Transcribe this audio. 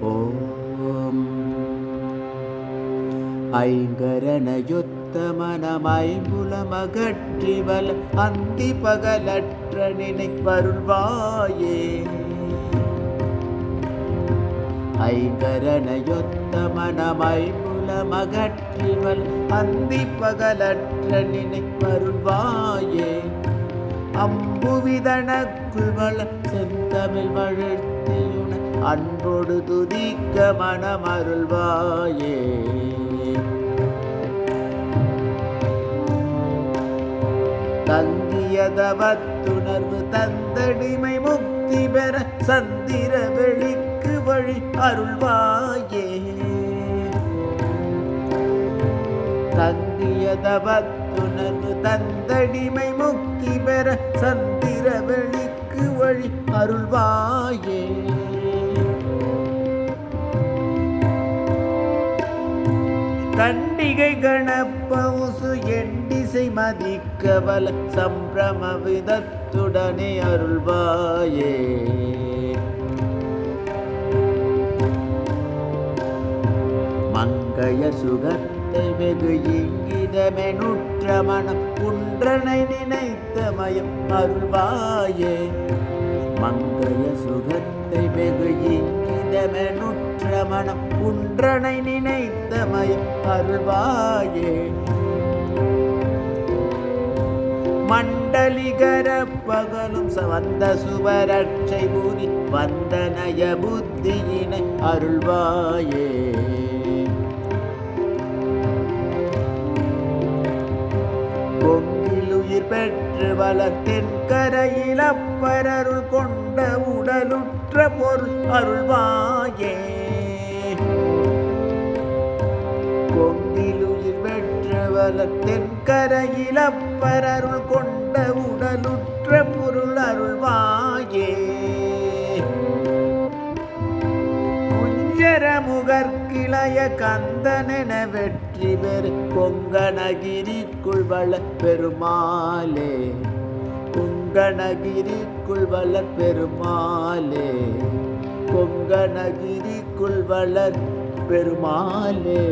ஓம். ஐங்கரணையொத்தமனமைமுலமகற்றிவல் அந்தி பகலற்ற நினைவருள்வாயே ஐங்கரணையொத்தமனமைமுலமகற்றிவல் அந்தி பகலற்ற நினைவருள்வாயே புவிதனக்குள் வள செந்தமிழ் வழுத்தியுன அன்போடு துதிக்க மனமருள்வாயே. தந்தியதவத்துணர்வு தந்தடிமை முக்தி பெற சந்திர வெளிக்கு வழி அருள்வாயே. தந்தியதவத்துணர்வு தந்தடிமை முக்தி பெற சந்த அருள்வாயே. தண்டிகை கணப்பவுசு எண்டிசை மதிக்கவல சம்பிரம விதத்துடனே அருள்வாயே. மங்கைய சுகத்தை வெகு இங்கிதமெனுற்ற மனம் குன்றனை நினைத்த மயம் அருள்வாயே. மங்கைய சுகத்தை வெகு இங்கிதமெனுற்ற மனம் குன்றனை நினைத்தமய அருள்வாயே. மண்டலிகர பகலும் வந்த சுவரட்சை பூரி வந்தனய புத்தியினை அருள்வாயே. பொங்கிலுயிர் பெற்று வளர்த்தென் கரையில் அப்பரருள் கொண்ட உடலுற்ற பொருள் அருள்வாயே. கொங்கிலுயிர் பெற்று வளர்த்தென் கரையில் அப்பரருள் கொண்ட உடலுற்ற பொருள் அருள்வாயே. குஞ்சர முகற்கிளைய கந்தனென வெற்றி பெரு கொங்கணகிரிக்குள் வள பெருமாளே கொங்கணகிரிக்குள் வளர் பெருமாளே கொங்கணகிரிக்குள் வளர் பெருமாளே